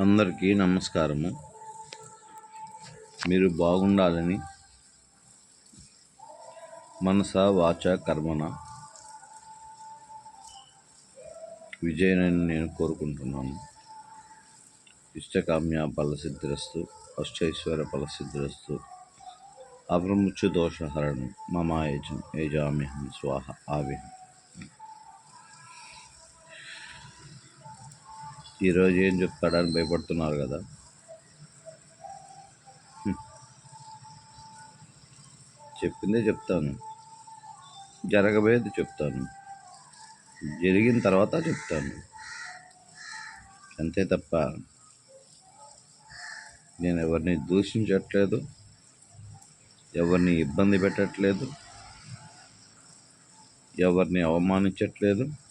అందరికీ నమస్కారము. మీరు బాగుండాలని మనస వాచ కర్మన విజయనని నేను కోరుకుంటున్నాను. ఇష్టకామ్య ఫలసిద్ధిరస్తు అష్టైశ్వర్య ఫలసిద్ధిరస్తు అపరముచ్చు దోషహరణం మమాయజం ఏజామ్యహం స్వాహ ఆవిహం ఈరోజు ఏం చెప్తాడని భయపడుతున్నారు కదా. చెప్పిందే చెప్తాను. జరగబోయేది చెప్తాను. జరిగిన తర్వాత చెప్తాను. అంతే తప్ప నేను ఎవరిని దూషించట్లేదు. ఎవరిని ఇబ్బంది పెట్టట్లేదు. ఎవరిని అవమానించట్లేదు.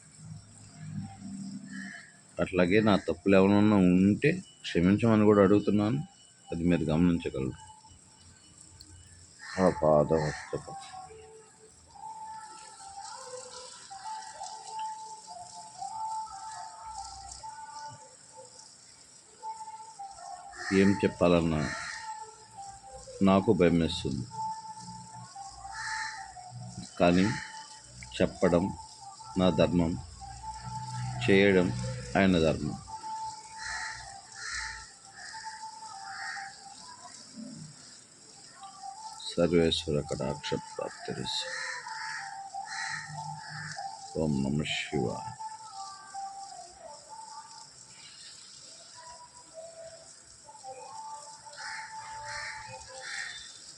అట్లాగే నా తప్పులు ఏమైనా ఉంటే క్షమించమని కూడా అడుగుతున్నాను. అది మీరు గమనించగలరు. ఆ పాదవస్తక ఏం చెప్పాలన్నా నాకు భయం వేస్తుంది కానీ చెప్పడం నా ధర్మం. చేయడం ఆయన ధర్మం. సర్వేశ్వర కటాక్ష ప్రాప్తి ఓం నమ శివాయ.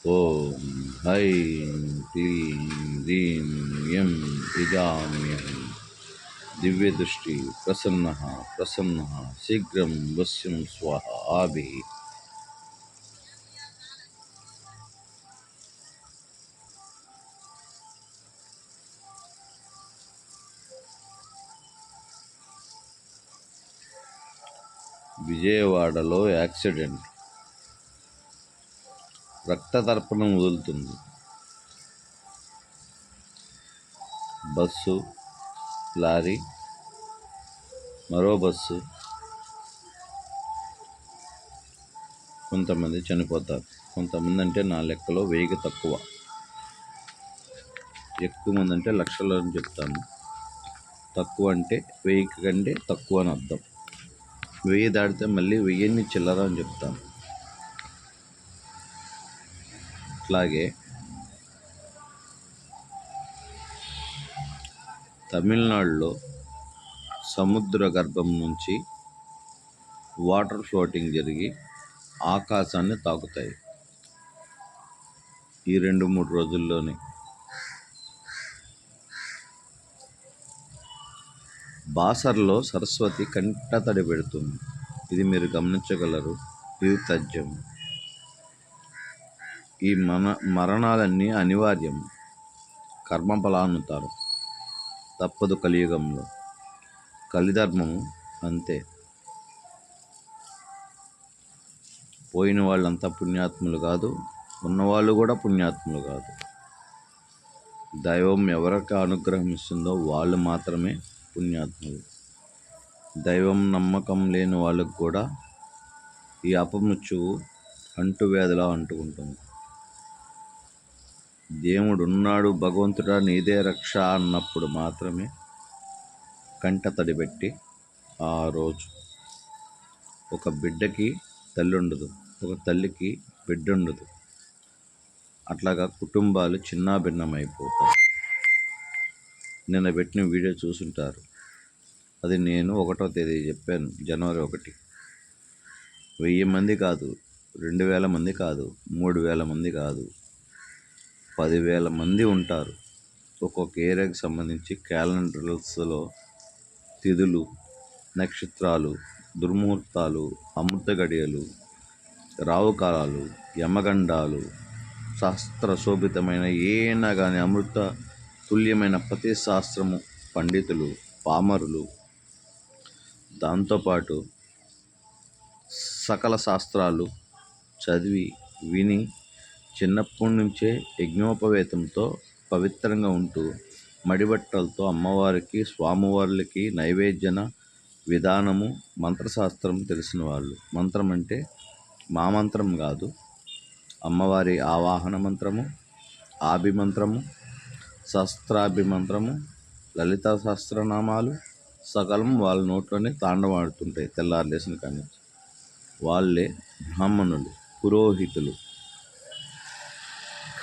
ఓం హైం క్లీం హ్రీం యం ఇజామ్యహం దివ్యదృష్టి ప్రసన్న ప్రసన్న శీఘ్రం వశ్యం స్వాహ ఆభి విజయవాడలో యాక్సిడెంట్. రక్తతర్పణం వదులుతుంది. బస్సు లారీ మరో బస్సు కొంతమంది చనిపోతారు. కొంతమంది అంటే నా లెక్కలో వేగి తక్కువ. ఎక్కువ మంది అంటే లక్షలు అని చెప్తాను. తక్కువ అంటే వెయ్యి కంటే తక్కువ అని అర్థం. వెయ్యి దాటితే మళ్ళీ వెయ్యిని చిల్లర అని చెప్తాను. అట్లాగే తమిళనాడులో సముద్ర గర్భం నుంచి వాటర్ ఫ్లోటింగ్ జరిగి ఆకాశాన్ని తాకుతాయి. ఈ రెండు మూడు రోజుల్లోనే బాసర్లో సరస్వతి కంటతడి పెడుతుంది. ఇది మీరు గమనించగలరు. ఇది తథ్యం ఈ మన మరణాలన్నీ అనివార్యం. కర్మఫలానుతారు తప్పదు కలియుగంలో. కలిధర్మము అంతే. పోయిన వాళ్ళంతా పుణ్యాత్ములు కాదు ఉన్నవాళ్ళు కూడా పుణ్యాత్ములు కాదు. దైవం ఎవరికి అనుగ్రహం ఇస్తుందో వాళ్ళు మాత్రమే పుణ్యాత్ములు. దైవం నమ్మకం లేని వాళ్ళకు కూడా ఈ అపమృత్యువు అంటువ్యాధిలా అంటుకుంటుంది. దేవుడు ఉన్నాడు భగవంతుడా నీదే రక్ష అన్నప్పుడు మాత్రమే కంట తడిపెట్టి ఆ రోజు ఒక బిడ్డకి తల్లి ఉండదు ఒక తల్లికి బిడ్డ ఉండదు. అట్లాగా కుటుంబాలు చిన్న భిన్నమైపోతాయి. నిన్న పెట్టిన వీడియో చూసుంటారు. అది నేను ఒకటో తేదీ చెప్పాను జనవరి ఒకటి. వెయ్యి మంది కాదు రెండు వేల మంది కాదు మూడు వేల మంది కాదు. పదివేల మంది ఉంటారు. ఒక్కొక్క ఏరియాకి సంబంధించి క్యాలెండర్స్లో తిథులు నక్షత్రాలు దుర్ముహూర్తాలు అమృత గడియలు రావుకాలాలు యమగండాలు శాస్త్ర శోభితమైన ఏనా కానీ అమృత తుల్యమైన ప్రతి శాస్త్రము పండితులు పామరులు. దాంతోపాటు సకల శాస్త్రాలు చదివి విని చిన్నప్పటి నుంచే యజ్ఞోపవేతంతో పవిత్రంగా ఉంటూ మడిబట్టలతో అమ్మవారికి స్వామివార్లకి నైవేద్యన విధానము మంత్రశాస్త్రం తెలిసిన వాళ్ళు మంత్రం అంటే మా మంత్రం కాదు. అమ్మవారి ఆవాహన మంత్రము ఆభిమంత్రము శస్త్రాభిమంత్రము లలిత సహస్రనామాలు సకలం వాళ్ళ నోట్లోనే తాండవాడుతుంటాయి తెల్లారు లేసిన కానీ వాళ్ళే బ్రాహ్మణులు పురోహితులు.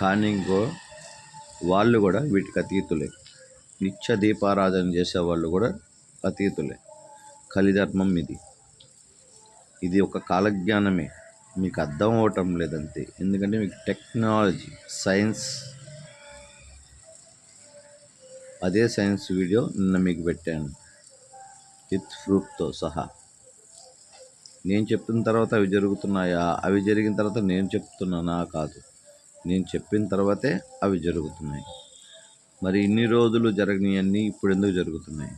కానీ ఇంకో వాళ్ళు కూడా వీటికి అతీతులే. నిత్య దీపారాధన చేసేవాళ్ళు కూడా అతీతులే. కలిధర్మం ఇది. ఇది ఒక కాలజ్ఞానమే. మీకు అర్థం అవటం లేదంతే. ఎందుకంటే మీకు టెక్నాలజీ సైన్స్ అదే సైన్స్ వీడియో నిన్న మీకు పెట్టాను. విత్ ప్రూఫ్తో సహా. నేను చెప్పిన తర్వాత అవి జరుగుతున్నాయా? అవి జరిగిన తర్వాత నేను చెప్తున్నానా? కాదు. నేను చెప్పిన తర్వాతే అవి జరుగుతున్నాయి. మరి ఇన్ని రోజులు జరగనివన్నీ ఇప్పుడు ఎందుకు జరుగుతున్నాయి?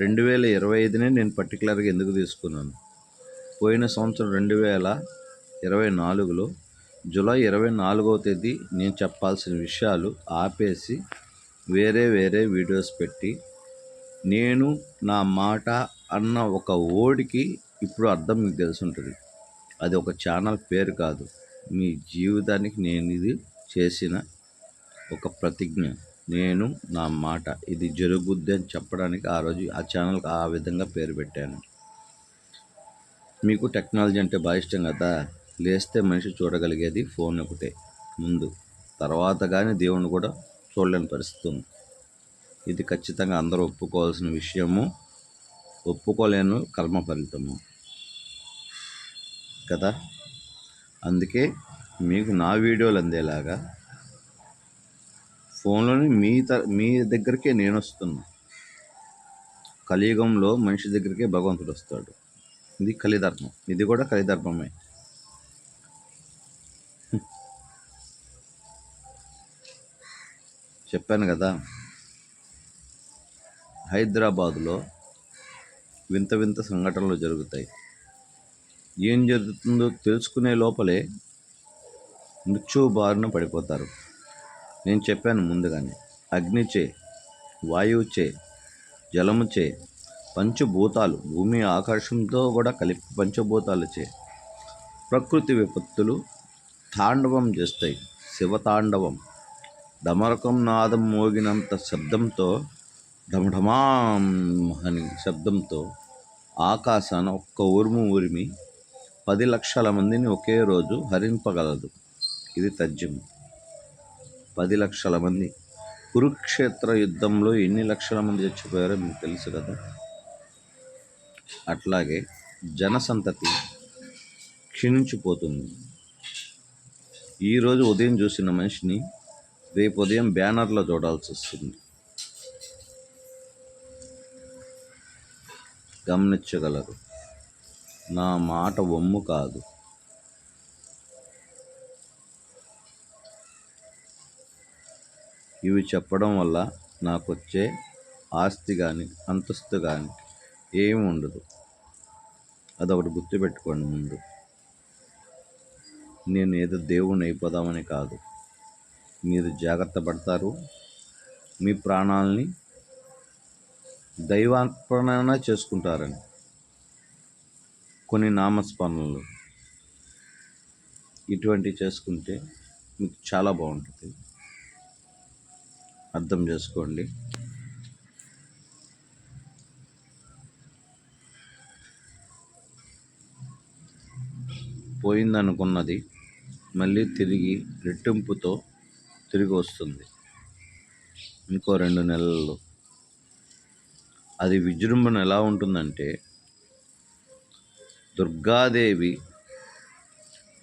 రెండు వేల ఇరవై ఐదునే నేను పర్టికులర్గా ఎందుకు తీసుకున్నాను? పోయిన సంవత్సరం రెండు వేల ఇరవై నాలుగులో జూలై ఇరవై నాలుగవ తేదీ నేను చెప్పాల్సిన విషయాలు ఆపేసి వేరే వేరే వీడియోస్ పెట్టి నేను నా మాట అన్న ఒక ఓడికి ఇప్పుడు అర్థం మీకు తెలిసి ఉంటుంది. అది ఒక ఛానల్ పేరు కాదు. మీ జీవితానికి నేను ఇది చేసిన ఒక ప్రతిజ్ఞ. నేను నా మాట ఇది జరుగుద్ది అని చెప్పడానికి ఆ రోజు ఆ ఛానల్కి ఆ విధంగా పేరు పెట్టాను. మీకు టెక్నాలజీ అంటే బాగా ఇష్టం కదా? లేస్తే మనిషి చూడగలిగేది ఫోన్ ఒకటే. ముందు. తర్వాత కానీ దేవుణ్ణి కూడా చూడలేని పరిస్థితి ఉంది. ఇది ఖచ్చితంగా అందరూ ఒప్పుకోవాల్సిన విషయము. ఒప్పుకోలేను కర్మ ఫలితము. కదా? అందుకే మీకు నా వీడియోలు అందేలాగా ఫోన్లోని మీ త మీ దగ్గరికే నేను వస్తున్నా కలియుగంలో మనిషి దగ్గరికే భగవంతుడు వస్తాడు. ఇది కలిధర్మం. ఇది కూడా కలిధర్మమే. చెప్పాను కదా హైదరాబాదులో వింత వింత సంఘటనలు జరుగుతాయి. ఏం జరుగుతుందో తెలుసుకునే లోపలే మృత్యువు బారిన పడిపోతారు. నేను చెప్పాను ముందుగానే. అగ్నిచే వాయువుచే జలముచే పంచభూతాలు భూమి ఆకాశంతో కూడా కలిపి పంచభూతాలచే ప్రకృతి విపత్తులు తాండవం చేస్తాయి. శివతాండవం. డమరకం నాదం మోగినంత శబ్దంతో ఢమఢమాం అని శబ్దంతో ఆకాశాన ఒక్క ఉరుము ఉరిమి పది లక్షల మందిని ఒకే రోజు హరింపగలదు. ఇది తథ్యం పది లక్షల మంది. కురుక్షేత్ర యుద్ధంలో ఎన్ని లక్షల మంది చచ్చిపోయారో మీకు తెలుసు కదా? అట్లాగే జనసంతతి క్షీణించిపోతుంది. ఈరోజు ఉదయం చూసిన మనిషిని రేపు ఉదయం బ్యానర్లో చూడాల్సి వస్తుంది. గమనించగలరు. నా మాట వమ్ము కాదు. ఇవి చెప్పడం వల్ల నాకు వచ్చే ఆస్తి కానీ అంతస్తు కానీ ఏమి ఉండదు. అదొకటి గుర్తుపెట్టుకోండి ముందు. నేను ఏదో దేవుణ్ణి అయిపోదామని కాదు. మీరు జాగ్రత్త పడతారు. మీ ప్రాణాలని దైవార్పణ చేసుకుంటారని. కొన్ని నామస్మరణలు ఇటువంటివి చేసుకుంటే మీకు చాలా బాగుంటుంది. అర్థం చేసుకోండి. పోయిందనుకున్నది మళ్ళీ తిరిగి రెట్టింపుతో తిరిగి వస్తుంది. ఇంకో రెండు నెలల్లో. అది విజృంభణ ఎలా ఉంటుందంటే దుర్గాదేవి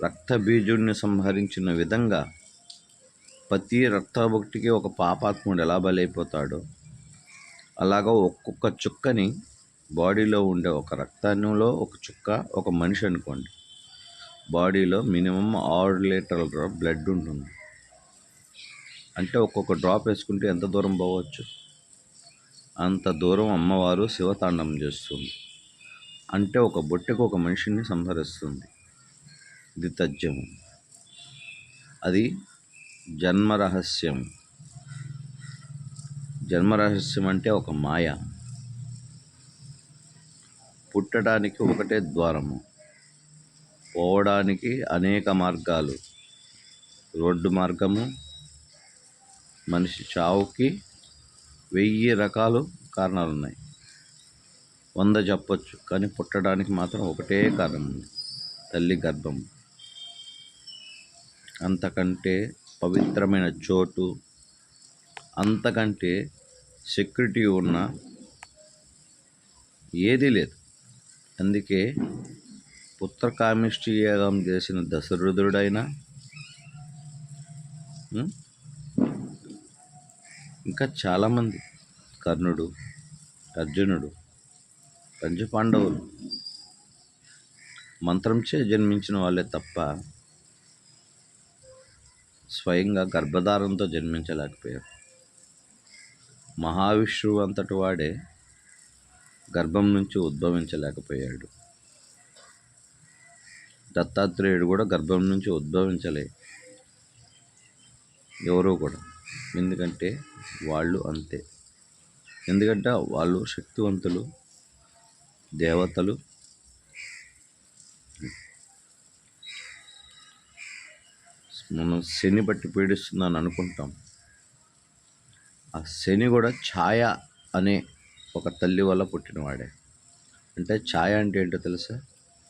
రక్తబీజుడిని సంహరించిన విధంగా ప్రతి రక్తభక్తికి ఒక పాపాత్ముడు ఎలా బలైపోతాడో అలాగా ఒక్కొక్క చుక్కని బాడీలో ఉండే ఒక రక్తంలో ఒక చుక్క ఒక మనిషి అనుకోండి. బాడీలో మినిమం ఆరు లీటర్ల బ్లడ్ ఉంటుంది. అంటే ఒక్కొక్క డ్రాప్ వేసుకుంటే ఎంత దూరం పోవచ్చు? అంత దూరం అమ్మవారు శివతాండం చేస్తుంది. అంటే ఒక బొట్టెకు ఒక మనిషిని సంహరిస్తుంది. ఇది అది జన్మరహస్యం. జన్మరహస్యం అంటే ఒక మాయ. పుట్టడానికి ఒకటే ద్వారము. పోవడానికి అనేక మార్గాలు. రోడ్డు మార్గము మనిషి చావుకి వెయ్యి రకాలు కారణాలు ఉన్నాయి వంద చెప్పొచ్చు కానీ పుట్టడానికి మాత్రం ఒకటే కారణం ఉంది. తల్లి గర్భం. అంతకంటే పవిత్రమైన చోటు అంతకంటే సెక్యూరిటీ ఉన్న ఏదీ లేదు. అందుకే పుత్రకామిష్టి యాగం చేసిన దశరథుడైనా ఇంకా చాలామంది కర్ణుడు అర్జునుడు పంచపాండవులు మంత్రంచే జన్మించిన వాళ్ళే తప్ప స్వయంగా గర్భధారంతో జన్మించలేకపోయారు. మహావిష్ణువు అంతటి వాడే గర్భం నుంచి ఉద్భవించలేకపోయాడు. దత్తాత్రేయుడు కూడా గర్భం నుంచి ఉద్భవించలే. ఎవరో కూడా. ఎందుకంటే వాళ్ళు అంతే. ఎందుకంటే వాళ్ళు శక్తివంతులు దేవతలు. మనం శని బట్టి పీడిస్తుందని అనుకుంటాం. ఆ శని కూడా ఛాయ అనే ఒక తల్లి వల్ల పుట్టినవాడే. అంటే ఛాయ అంటే ఏంటో తెలుసా?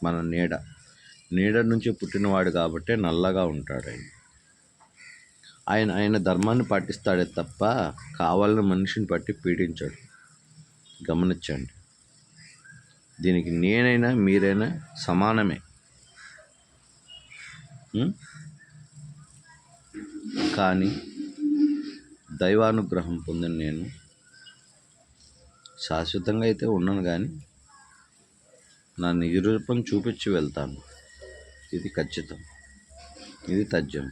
మన నీడ. నీడ నుంచి పుట్టినవాడు కాబట్టి నల్లగా ఉంటాడు ఆయన. ఆయన ఆయన ధర్మాన్ని పాటిస్తాడే తప్ప కావాలని మనిషిని పట్టి పీడించాడు. గమనించండి. దీనికి నేనైనా మీరైనా సమానమే. కానీ దైవానుగ్రహం పొందిన నేను శాశ్వతంగా అయితే ఉన్నాను కానీ నా నిజ రూపం చూపించి వెళ్తాను. ఇది ఖచ్చితం. ఇది తథ్యం.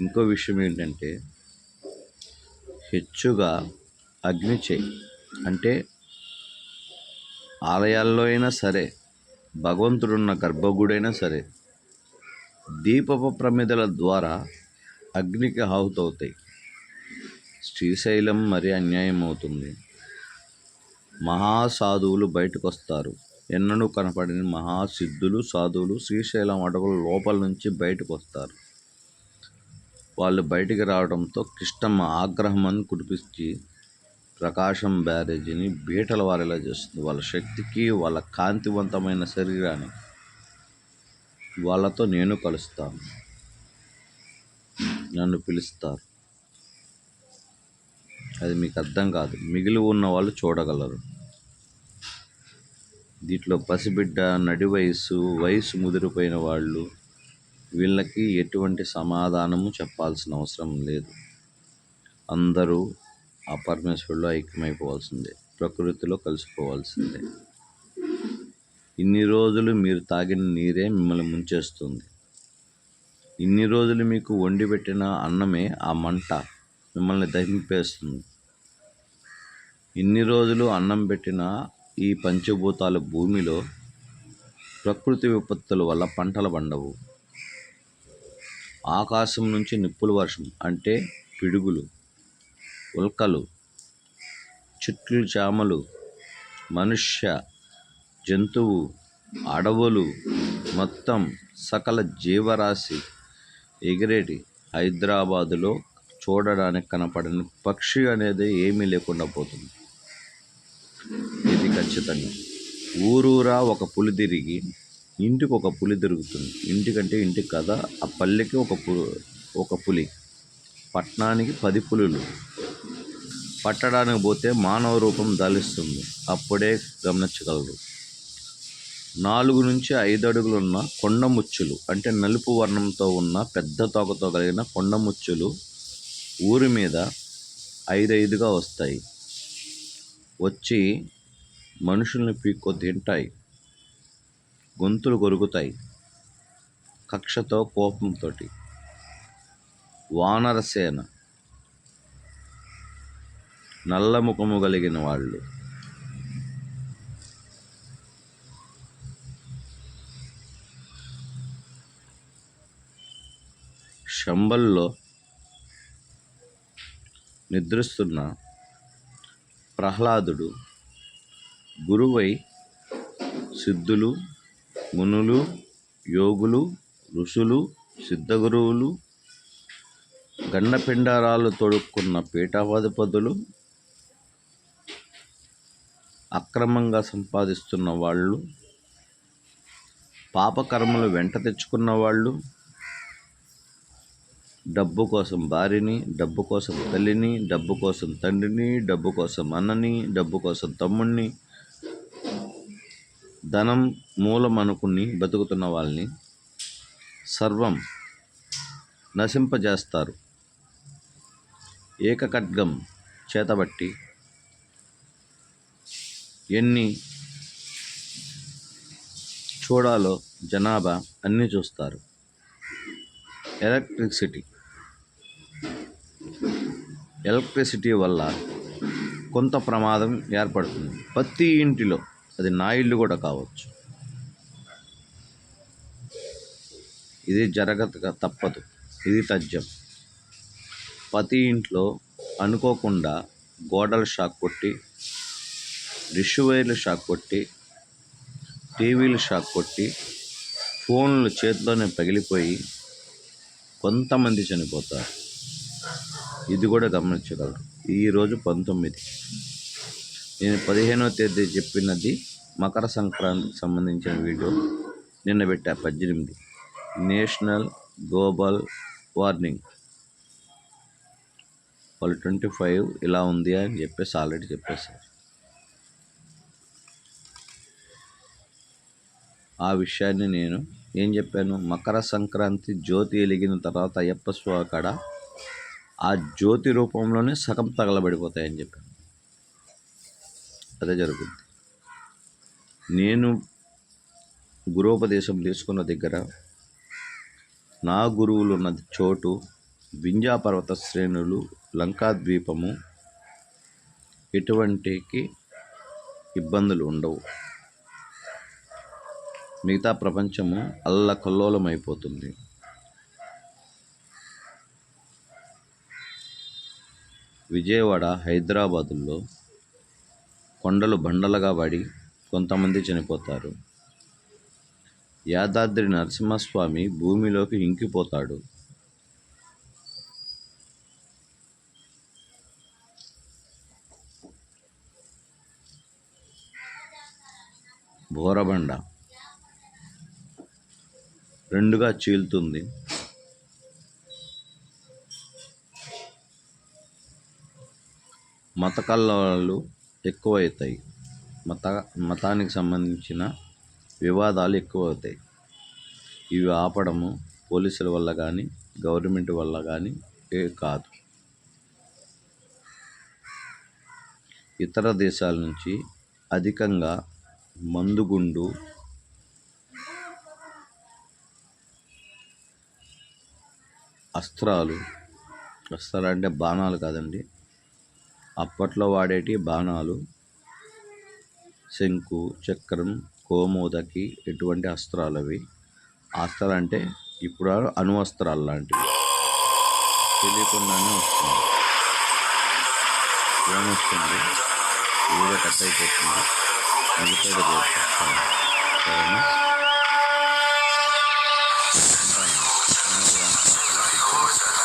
ఇంకో విషయం ఏంటంటే హెచ్చుగా అగ్నిచే అంటే ఆలయాల్లో అయినా సరే భగవంతుడున్న గర్భగుడైనా సరే దీపపు ప్రమిదల ద్వారా అగ్నికి హాహుతవుతాయి శ్రీశైలం మరి అన్యాయం అవుతుంది. మహాసాధువులు బయటకు వస్తారు ఎన్నడూ కనపడిన మహాసిద్ధులు సాధువులు శ్రీశైలం అడవుల లోపల నుంచి బయటకు వస్తారు వాళ్ళు బయటికి రావడంతో కృష్ణమ్మ ఆగ్రహం అని కురిపించి ప్రకాశం బ్యారేజీని బీటల వారేలా చేస్తుంది. వాళ్ళ శక్తికి వాళ్ళ కాంతివంతమైన శరీరాన్ని వాళ్ళతో నేను కలుస్తాను. నన్ను పిలుస్తారు. అది మీకు అర్థం కాదు. మిగిలి ఉన్న వాళ్ళు చూడగలరు. దీంట్లో పసిబిడ్డ నడి వయసు వయసు ముదిరిపోయిన వాళ్ళు వీళ్ళకి ఎటువంటి సమాధానము చెప్పాల్సిన అవసరం లేదు. అందరూ ఆ పరమేశ్వరులో ఐక్యమైపోవాల్సిందే. ప్రకృతిలో కలిసిపోవాల్సిందే. ఇన్ని రోజులు మీరు తాగిన నీరే మిమ్మల్ని ముంచేస్తుంది. ఇన్ని రోజులు మీకు వండి పెట్టిన అన్నమే ఆ మంట మిమ్మల్ని దహింపేస్తుంది. ఇన్ని రోజులు అన్నం పెట్టిన ఈ పంచభూతాల భూమిలో ప్రకృతి విపత్తుల వల్ల పంటలు పండవు. ఆకాశం నుంచి నిప్పుల వర్షం అంటే పిడుగులు. ఉల్కలు చెట్లు చామలు మనుష్య జంతువు అడవులు మొత్తం సకల జీవరాశి ఎగిరేటి హైదరాబాదులో చూడడానికి కనపడని పక్షి అనేది ఏమీ లేకుండా పోతుంది. ఇది ఖచ్చితంగా. ఊరూరా ఒక పులి తిరిగి ఇంటికి ఒక పులి తిరుగుతుంది. ఇంటికంటే ఇంటికి కదా ఆ పల్లెకి ఒక పు ఒక పులి. పట్టణానికి పది పులులు. పట్టడానికి పోతే మానవ రూపం దాలిస్తుంది. అప్పుడే గమనించగలరు. నాలుగు నుంచి ఐదు అడుగులున్న కొండముచ్చులు అంటే నలుపు వర్ణంతో ఉన్న పెద్ద తోకతో కలిగిన కొండముచ్చులు ఊరి మీద ఐదైదుగా వస్తాయి. వచ్చి మనుషుల్ని పీక్కో తింటాయి. గొంతులు కొరుకుతాయి. కక్షతో కోపంతో వానరసేన నల్ల ముఖము కలిగిన వాళ్ళు. శంబల్లో నిద్రిస్తున్న ప్రహ్లాదుడు గురువై సిద్ధులు మునులు యోగులు ఋషులు సిద్ధగురువులు గండపిండారాలు తొడుక్కున్న పీఠాధిపతులు అక్రమంగా సంపాదిస్తున్న వాళ్ళు పాపకర్మలు వెంట తెచ్చుకున్న వాళ్ళు డబ్బు కోసం భార్యని డబ్బు కోసం తల్లిని డబ్బు కోసం తండ్రిని డబ్బు కోసం అన్నని డబ్బు కోసం తమ్ముణ్ణి ధనం మూలం అనుకుని బతుకుతున్న వాళ్ళని సర్వం నశింపజేస్తారు. ఏకఖడ్గం చేతబట్టి ఎన్ని చూడాలో జనాభా అన్నీ చూస్తారు. ఎలక్ట్రిసిటీ. ఎలక్ట్రిసిటీ వల్ల కొంత ప్రమాదం ఏర్పడుతుంది. ప్రతి ఇంటిలో అది నా ఇల్లు కూడా కావచ్చు. ఇది జరగక తప్పదు. ఇది తథ్యం. ప్రతి ఇంట్లో అనుకోకుండా గోడల షాక్ కొట్టి డిష్ వైర్లు షాక్ కొట్టి టీవీలు షాక్ కొట్టి ఫోన్లు చేతిలోనే పగిలిపోయి కొంతమంది చనిపోతారు. ఇది కూడా గమనించగలరు. ఈరోజు పంతొమ్మిది. నేను పదిహేనవ తేదీ చెప్పినది మకర సంక్రాంతికి సంబంధించిన వీడియో. నిన్న పెట్టా పద్దెనిమిది. National global warning. వాళ్ళు ట్వంటీ ఫైవ్ ఇలా ఉంది అని చెప్పేసి ఆల్రెడీ చెప్పేశారు. ఆ విషయాన్ని నేను ఏం చెప్పాను? మకర సంక్రాంతి జ్యోతి వెలిగిన తర్వాత అయ్యప్ప స్వామి కాడ ఆ జ్యోతి రూపంలోనే సగం తగలబడిపోతాయని చెప్పాను. అదే జరుగుద్ది నేను గురోపదేశం తీసుకున్న దగ్గర నా గురువులు ఉన్న చోటు వింధ్యా పర్వత శ్రేణులు లంకాద్వీపము ఎటువంటికి ఇబ్బందులు ఉండవు. మిగతా ప్రపంచము అల్లకల్లోలమైపోతుంది. విజయవాడ హైదరాబాదుల్లో కొండలు బండలుగా పడి కొంతమంది చనిపోతారు. యాదాద్రి నరసింహస్వామి భూమిలోకి ఇంకిపోతాడు. బోరబండ రెండుగా చీలుతుంది. మత కల్లాలు ఎక్కువవుతాయి మత మతానికి సంబంధించిన వివాదాలు ఎక్కువ అవుతాయి ఇవి ఆపడము పోలీసుల వల్ల కానీ గవర్నమెంట్ వల్ల కానీ ఏ కాదు. ఇతర దేశాల నుంచి అధికంగా మందుగుండు అస్త్రాలు. అస్త్రాలు అంటే బాణాలు కాదండి. అప్పట్లో వాడేటి బాణాలు. శంకు చక్రం కోమోదకి ఎటువంటి అస్త్రాలు అవి? అస్త్రాలు అంటే ఇప్పుడు అణువస్త్రాలు లాంటివి. తెలియకుండానే వస్తుంది ఏమొస్తుంది వస్తుంది? కట్ అయిపోతుంది. మిగతాది సరేనా?